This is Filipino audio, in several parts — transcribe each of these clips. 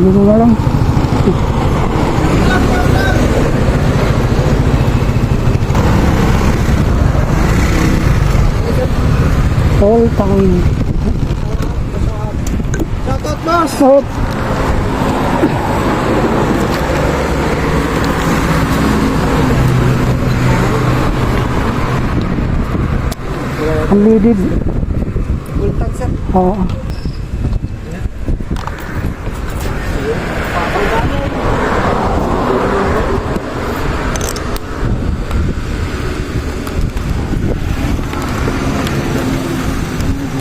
Hindi ko alam. All time. Shoutout, boss! Shoutout! Ang lidid. Full tank, sir? Oo.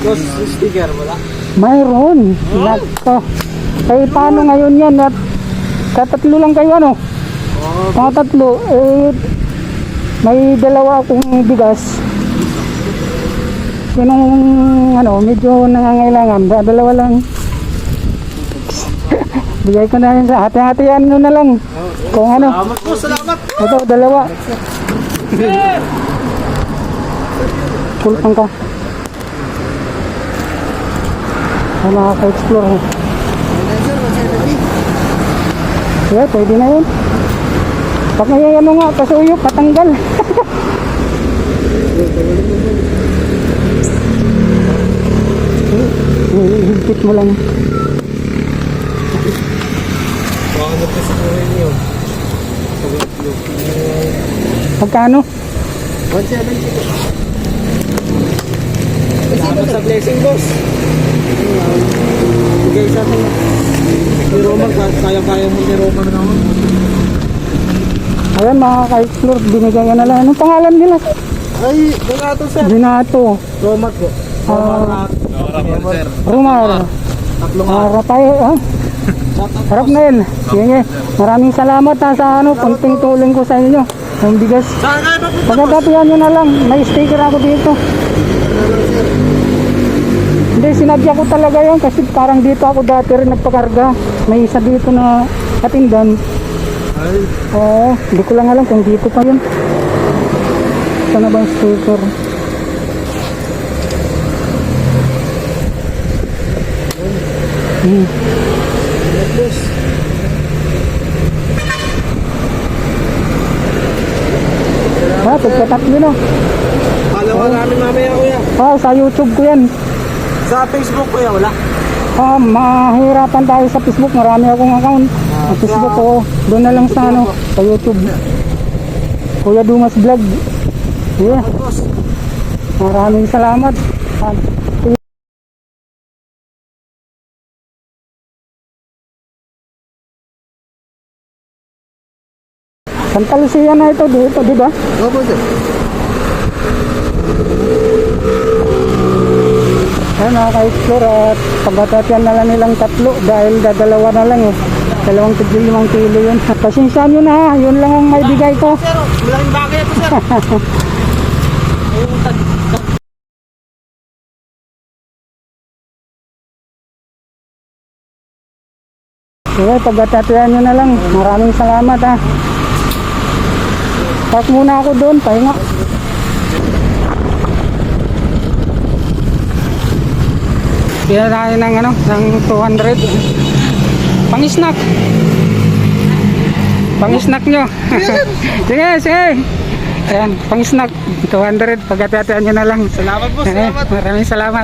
Boss, sticker wala? Mayroon. Nako. Eh, paano ngayon yan? At katatlo lang kayo ano? Oo. Mga tatlo. Eh, may dalawa akong bigas. Sinong ano, medyo nangangailangan. Da- Dalawa lang. Bigay ko na yun sa hati-hatian nyo na lang. Kung ano. Salamat po, salamat! Ito, dalawa. Full tank ka. Ay, nakaka-explore. Ayan sir, 170. Yeah, pwede na yun. Pag may ano nga, kasuyo, patanggal. Higpit mo lang. Baka na po siguro yun. Pagkano? 170 po. Salamat sa blessing boss. Bigay sa atin. Ni Roman, kaya-kaya mo ni Roman na naman. Ayan, mga ka-explore, binigyan na lang. Anong pangalan nila? Ay, donato sir. Binato. Roman po. Ah, Roman sir. Tatlong Ah, Rapay, ah. Harap na yun. Sige, maraming salamat ha, sa ano, kunting tulong ko sa inyo. Yung bigas. Pagkakatiyan nyo na lang, may sticker ako dito. Hindi, sinadya ko talaga yun kasi parang dito ako dati rin nagpakarga. May isa dito na katindan. Ay, Oo, hindi ko lang alam kung dito pa yun. Saan na ba yung sticker? Hmm. Ah, pagkatatlo na. Palawa namin mamaya kuya. Ah, sa YouTube ko yan. Sa Facebook kuya, wala. Ah, mahirapan tayo sa Facebook. Marami akong account. Sa Facebook ko. Doon na lang sa ano, sa YouTube. Kuya Dumas Vlog. Yeah, maraming salamat. Ah, Santa Lucia na ito dito, di ba? Opo sir. Ayun, nakaka-explore at pagkatatian na lang nilang tatlo dahil dadalawa na lang eh. Dalawang tigil limang kilo yun. Pasensya nyo na ha, yun lang ang may bigay ko. Sir, malaking bagay ito sir. Sige, pagkatatian nyo na lang. Maraming salamat ha. Park muna ako doon, pahinga. Kaya tayo ng ano, ng 200. Pang-snack. Pang-snack nyo. sige, sige. Ayan, pang-snack. 200. Pagkatatian nyo na lang. Salamat Eh, salamat. maraming salamat.